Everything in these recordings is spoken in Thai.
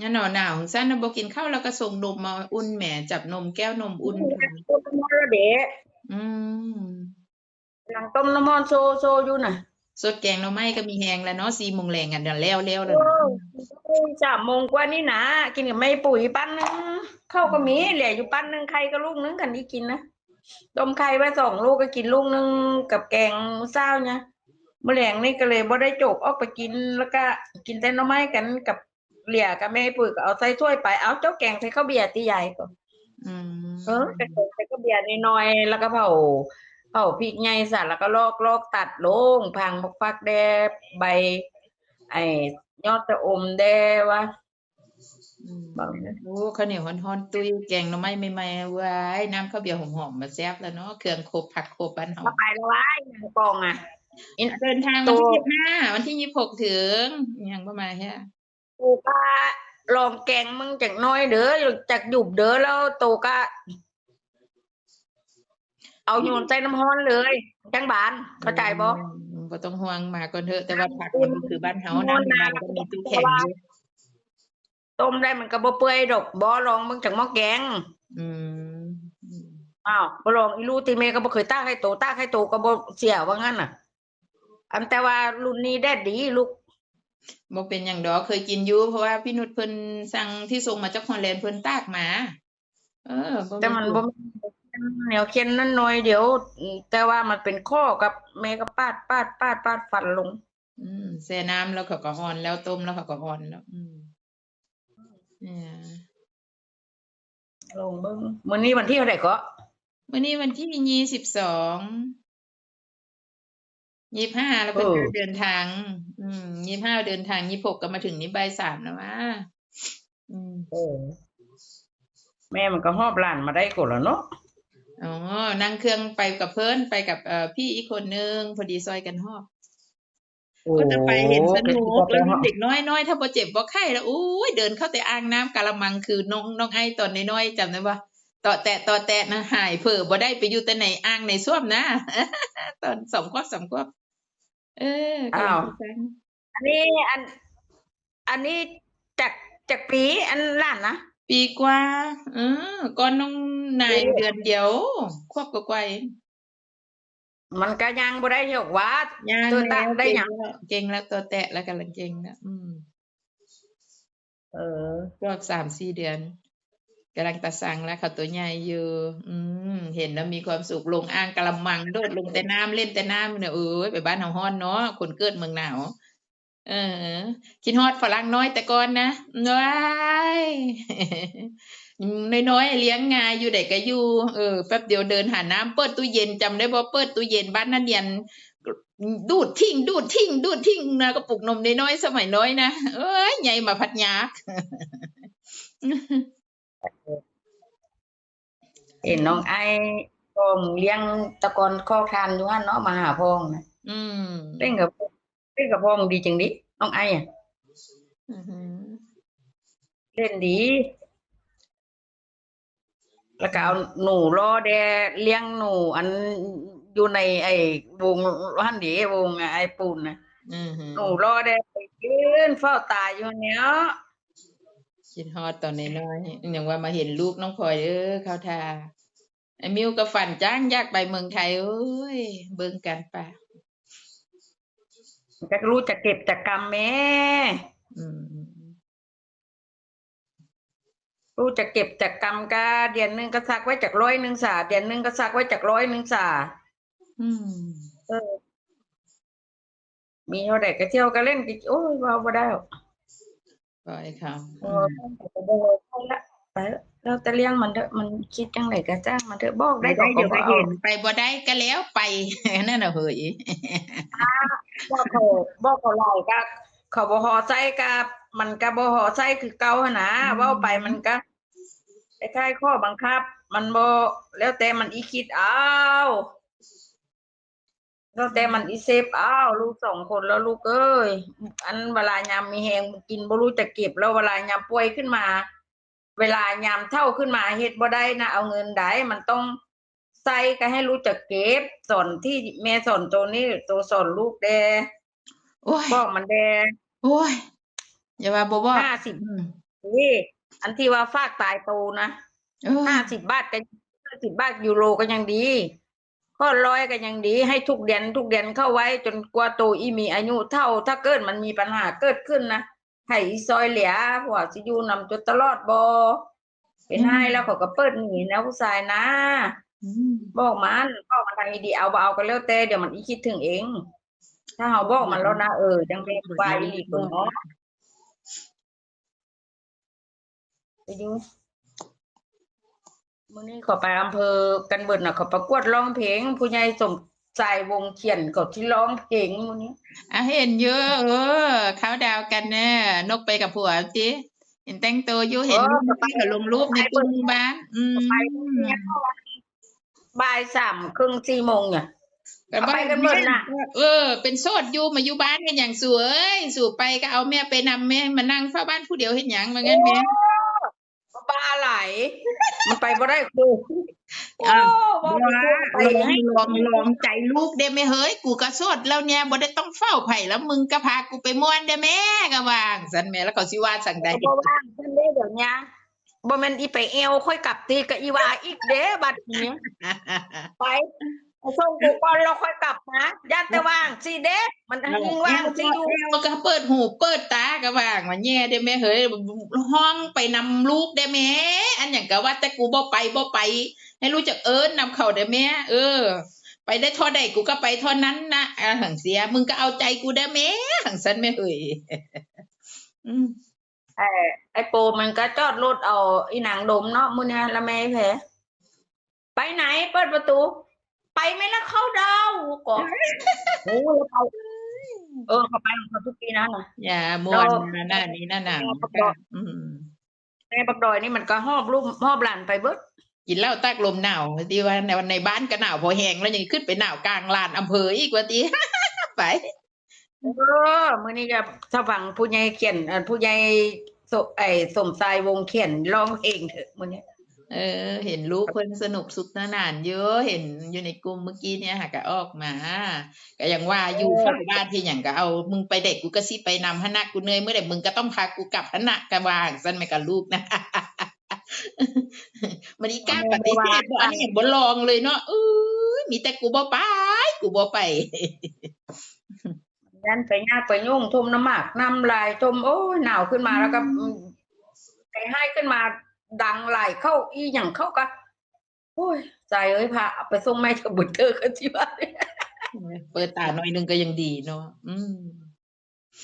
งั้นหนาวหนาวซั่นน่ะบกินข้าวแล้วก็ส่งนมมาอุ่นแหมจับนมแก้วนมอุ่นต้มน้ำมันเดะอืมหลังต้มน้ำมันโซโซอยู่น่ะสดแกงหน่อไม้ก็มีแฮงแล้วเนาะ4โมงแลงกันเดี๋ยวแล้วแล้วแล้วโอ้ยสามโมงกว่านี่นะกินกับไม่ปุ๋ยปั้นนึงข้าวก็มีเหลืออยู่ปั้นนึงไข่ก็ลูกนึงกันที่กินนะต้มไข่ไว้สองลูกก็กินลูกนึงกับแกงเศร้าเนี่ยเมื่อแรงนี่ก็เลยบ่ได้จกออกไปกินแล้วก็กินแต่น่อไม้กันกับ เหลี่ยกับแม่ปุ๋ยก็เอาใส่ถ้วยไปเอาเจ้าแกงใส่ข้าวเบียร์ตีใหญ่ก็อืมเออแต่ใส่ข้าวเบียร์น้อยๆแล้วก็เผาเผาพริกไงสัตว์แล้วก็ลอกลอกตัดลงพังบักฟักแดใบ ไอ้ยอดจะอมแดวะอืมบอกนะโอ้ข้าวเหนียวฮ้อนๆตุ้ยแกงหน่อไม้ใหม่ๆว้ายน้ำข้าวเบียร์หอมๆมาแซ่บแล้วเนาะเครื่องครบผักครบบ้านเฮามาไปแล้ววะไอ้นางกองอะเดินทางวันที่ยี่สิบห้าวันที่ยี่สิบหกถึงยังประมาณแค่ ตูก็ลองแกงมึงจากน้อยเด้อจากหยุบเด้อแล้วตูก็ เอาโยนใส่น้ำร้อนเลยจังบานเข้าใจบ่อืมบ่ต้องห่วงมาก่อนเถอะ แต่ว่าผักมันก็คือบ้านเฮาน้ำมันก็มีตู้แข็งอยู่ต้มได้มันก็บ่เปื่อยดอกบ่ลองมึงจากหม้อแกง อืมอืมอ้าวบ่ลองอีลูติเมก็บ่เคยตากให้โตตากให้โตก็บ่เสียว่างั้นน่ะอันแต่ว่ารุ่นนี้ได้ดีลูก บ่เป็นหยังดอกเคยกินอยู่เพราะว่าพี่นุชเพิ่นสั่งที่ส่งมาจากฮอลแลนด์เพิ่นตากมา เออบ่แต่มันบ่เหนียวเค็นนั่นหน่อยเดี๋ยวอืมแต่ว่ามันเป็นข้อกับแม่ก็ปาดปาดปาดปาดฟันลง อืมแช่น้ำแล้วเขาก็อ่อนแล้วต้มแล้วเขาก็อ่อนแล้ว อืมเนี่ยลงเบิ่งมื้อนี้วันที่เท่าไหร่ก็วันนี้วันที่ยี่สิบสอง ยี่ห้าแล้วเพิ่นก็เดินทาง อืมยี่ห้าเดินทางยี่หกก็มาถึงนี่บ่ายสามแล้วว่าอืมเออแม่มันก็หอบหลานมาได้ก่อนแล้วเนาะอ๋อนั่งเครื่องไปกับเพิ่นไปกับเอ่อพี่อีกคนนึงพอดีซอยกันฮอบก็จะไปเห็นสนุกแล้วเด็กน้อยน้อยถ้าบ่เจ็บบ่ไข้แล้วอู้ยเดินเข้าแต่อ่างน้ำกะละมังคือน้องน้องไอ้ตอนน้อยๆจำได้ปะต่อแตะต่อแตะนะหายเผลอบ่ได้ไปอยู่แต่ในอ่างในส้วมนะ ตอนสองขวบสามขวบ เออก็อ้าวเลยอันนี้อัน อันนี้จากจากปีอันหลานนะ ปีกว่า เออก่อนน้องนายเดือนเดียว ควบกว่าๆเองมันก็ยังบ่ได้หยกว่า ย่างตัวตาแล้วได้เก่งหยัง แล้วเก่งแล้วตัวแตะแล้วกำลังเก่งนะอืมเออ รอบสามสี่เดือน กำลังตะสังแล้วเขาตัวใหญ่อยู่ อืม เห็นแล้วมีความสุขลงอ่างกะละมังโดดลงแต่น้ำเล่นแต่น้ำเนี่ยเอ้ยไปบ้านเฮาฮ้อนเนาะคนเกิดเมืองหนาวเออ คิดฮอดฝรั่งน้อยแต่ก่อนนะว้ายน้อยๆเลี้ยงงาอยู่ไดก็อยู่เออแป๊บเดียวเดินหาน้ำเปิดตู้เย็นจำได้บ่เปิดตู้เย็นบ้านนั่นเรียนดูดทิ้ง ดูดทิ้ง ดูดทิ้งนะกระปุกนมน้อยๆสมัยน้อยนะเอ้ยใหญ่มาพัดยาก เห็นน้องไอ้พองเลี้ยงตะกอนข้อคานอยู่หั่นเนาะมาหาพองนะอืมเล่นกับเล่นกับพองดีจังดิน้องไอ้อะอือหือเล่นดี แล้วก็เอาหนูรอแดเลี้ยงหนูอันอยู่ในไอ้วงหันดีวงไอ้ปูนนะอือหือหนูรอแดไปยืนเฝ้าตาอยู่เนี้ย คิดฮอดตอนน้อยๆอย่างว่ามาเห็นลูกน้องพลอยเด้อเข้าทาไอ้มิวก็ฝันจ้างอยากไปเมืองไทยโอ้ยเบิ่งกันป่ะจะรู้จะเก็บจะกรรมแม่อืมรู้จะเก็บจะกรรมกาเดือนหนึงก็ซักไว้จากร้อยหนึ่งสาเดือนหนึงก็ซักไว้จากร้อยหนึ่งสาอืมเออมีเท่าไหร่ก็เที่ยวก็เล่นกิโอ้ยว่าบ่ได้หรอก ปล่อยเขาเออบ่ได้ละไปแล้วแต่เลี้ยงมันเถอะมันคิดจังไหนก็จ้างมันเถอะบอกไปได้ได้เดี๋ยวก็ก็บ่เอาเห็นไปบ่ได้ก็แล้วไปนั่นน่ะเฮ้ยบอกเขาบอกเขาหลายก็เขาบ่ฮอใจก็มันก็บ่ฮอใจคือเก่าหั่นนะอืมเว้าไปมันก็คล้ายๆข้อบังคับ มันบ่แล้วแต่มันอีคิดเอา แล้วแต่มันอีเซฟเอาลูกสองคนแล้วลูกเอ้ยอันเวลายามมีแฮงกินบ่รู้จะเก็บแล้วเวลายามป่วยขึ้นมา เวลายามเท่าขึ้นมาเฮ็ดบ่ได้นะเอาเงินได้มันต้องใส่ก็ให้รู้จักเก็บสอนที่แม่สอนตัวนี้ตัวสอนลูกแดโอ้ยบอกมันแดโอ้ยอย่าว่าบ่บอกห้าสิบอืมนี่อันที่ว่าฝากตายโตนะเออห้าสิบบาทก็ห้าสิบบาทยูโรก็ยังดี ข้อร้อยก็ยังดีให้ทุกเดือนทุกเดือนเข้าไว้จนกว่าโตอีมีอายุเท่า ถ้าเกิดมันมีปัญหาเกิดขึ้นนะให้อีซอยเหลียหัวสิอยูนำจนตลอดบอเป็นให้แล้วเขาก็เปิดหนีนะผู้ชายนะอืมบอกมันบอกมันทางดีๆเอาบ่เอาก็แล้วแต่เดี๋ยวมันอีคิดถึงเอง ถ้าเขาบอกมันแล้วนะเออจังเป็นวายอีหลีกเนาะไปดู มื่อนี้เขาไปอำเภอกันเบิดน่ะเขาประกวดร้องเพลง ผู้ใหญ่สมใจวงเขียนเขาที่ร้องเพลงมื่อนี้อะเห็นเยอะเออเขาดาวกันแน่นกไปกับผัวจิเห็นแต่งตัวอยู่เห็นรูปที่เขาลงรูปในกลุ่มบ้านอืมไปเนี่ยบ่ายสามครึ่งสี่โมงเนี่ยก็ไปกันเบิดน่ะเออ เป็นโสดอยู่มาอยู่บ้านกันอย่างสวยสู่ไปก็เอาแม่ไปนำแม่มานั่งเฝ้าบ้านผู้เดียวเห็นหยังมางั้นแม่โอ้บ้าไหล มันไปบ่ได้ครูโอ้อ้าวบ่ลได้ครูไปองให้ลองลองใจลูกได้ไหมเฮ้ย กูก็โสดแล้วเนี่ยบ่ได้ต้องเฝ้าไผ่แล้วมึงก็พากูไปม่วนได้แม่ก็ว่างสันแม่แล้วเขาสิว่าสั่งใดบ่ว่างเพิ่นเด้เดี๋ยวเนี้ยบ่แม่นอีไปเอวค่อยกลับตีกับอีวาอีกเด้บัดนี้ไปไป ส่งกูก่อนแล้วค่อยกลับนะย่านแต่ว่างสิเด้มันยิงว่างสิอยู่แล้วก็เปิดหูเปิดตาก็ว่างว่าแย่ได้แม่เฮ้ยห้องไปนำลูกได้แม่อันอย่างก็ว่าแต่กูบ่ไปบ่ไป ให้รู้จักเอิ้นนำเขาได้แม่เออ ไปได้เท่อใดกูก็ไปเท่านั้นนะอ่าหังเสีย มึงก็เอาใจกูได้แม่หังสันแม่เฮ้ยอืมไอ้ไอ้โปมันก็จอดรถเอาอีหนังดมเนาะมื้อเนี้ยละแม่แผลไปไหนเปิดประตู ไปไหม่ละเข้าดาวก่อนโอ้ยเขาเออเขาไปของเขาทุกปีนะน่ะอย่าม่วนนะหน้านี้หน้าหนังอืมแม่บักดอยนี่มันก็หอบลูกหอบหลานไปเบิดกินเหล้าตากลมหนาวที่ว่าในวันในบ้านก็หนาวพอแห้งแล้วยังขึ้นไปหนาวกลางลานอำเภออีกว่าตีไปเออมื้อนี้ก็ถ้าฟังผู้ใหญ่เขียนเอ่อผู้ใหญ่สไอ้สมชายวงเขียนร้องเองเถอะมื้อนี้ เออ เห็นลูกคนสนุกสุขสนานเยอะเห็นอยู่ในกลุ่มเมื่อกี้เนี่ยหาก็ออกมาก็ยังว่าอยู่เฝ้าบ้านที่อย่างก็เอา มึงไปเด็กกูก็สิไปนำหนะกูเหนื่อยเมื่อไหร่มึงก็ต้องพากูกลับหนะกะวางสั้นไปกับลูกนะมันอีกล้าปฏิเสธบ่อันนี้บ่ลองเลยเนาะเอ้ยมีแต่กูบ่ไป กูบ่ไปยันไปยากไปยุ่งทุ่มน้ำหมากน้ำลายทุ่มโอ้ยหนาวขึ้นมาแล้วก็ไปให้ขึ้นมา ดังไหลเข้าอีหยังเข้าก็โอ้ยใจเอ้ยพาเอาไปส่งแม่เธอบุตรเธอกันที่บ้านเปิดตาหน่อยหนึงก็ยังดีเนาะอืม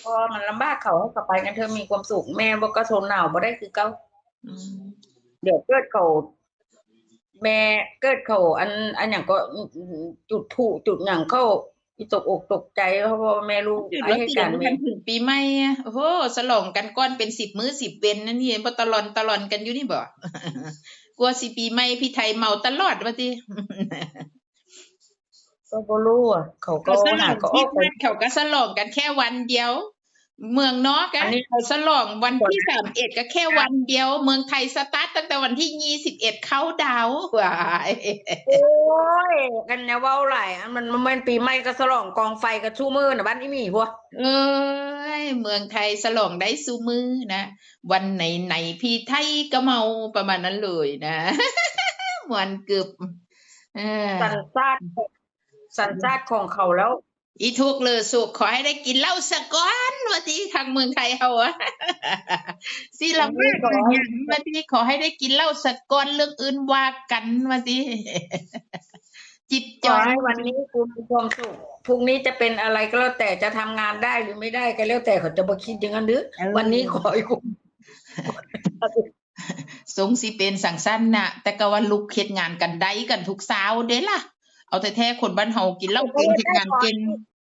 พอมันลำบากเขาให้กลับไปกันเธอมีความสุขแม่บอกก็ทนหนาวบ่ได้คือเก่าอืมเดี๋ยวเกิดเขาแม่เกิดเขาอัน อันอย่างก็จุดถูกจุดอย่างเข้าอี ตกอกตกใจเพราะว่าแม่รู้จุดไอ้แล้วเหตุเสีกายรงณ์กัแม่นถึงปีใหม่อะโอ้โหสลองกันก้อนเป็นสิบมื้อสิบเวนนั่นนี่บ่ตลอนตลอนกันอยู่นี่บ่กลัวสิปีใหม่พี่ไทยเมาตลอดว่าติก็บ่รู้อะเขาก็เขาสลหาองก็อที่อกไปบ้านเขาก็สลองกันแค่วันเดียว เมืองนอกกัอันนนี้เขาสลองวันที่สามเอ็ดก็แค่วันเดียว เมืองไทยสตาร์ทตั้งแต่วันที่ยี่สิบเอ็ดเข้าดาวว้ายโอ้ยกันเนี่ยเว้าหลายอันมันมันเป็นปีใหม่ก็สลองกองไฟกับชูมือน่ะบ้านอีหมีพวกเอ้ยเมืองไทยสลองได้ซูมือนะวันไหนไหนๆพี่ไทยก็เมาประมาณนั้นเลยนะมวนกึบเออสัญชาติสัญชาติของเขาแล้ว อีทุกเลยสุขขอให้ได้กินเหล้าสะก้อนว่าที่ทางเมืองไทยเขาอะสิลำบากเลยเนี่ยว่าที่ขอให้ได้กินเหล้าสะก้อนเรื่องอื่นว่ากันว่าที่จิบขจออยให้วันนี้กูมีความสุขพรุ่งนี้จะเป็นอะไรก็แล้วแต่จะทำงานได้หรือไม่ได้ก็แล้วแต่เขาจะมาคิดอย่างนั้นหรือวันนี้ขอให้กูสงสิเป็นสังสั้นน่ะแต่ก็ว่าลุกเฮ็ดงานกันได้กันทุกสาวเด้ล่ะเอาแต่แท้คนบ้านเฮากินเหล้าเก่งเฮ็ดงานเก่ง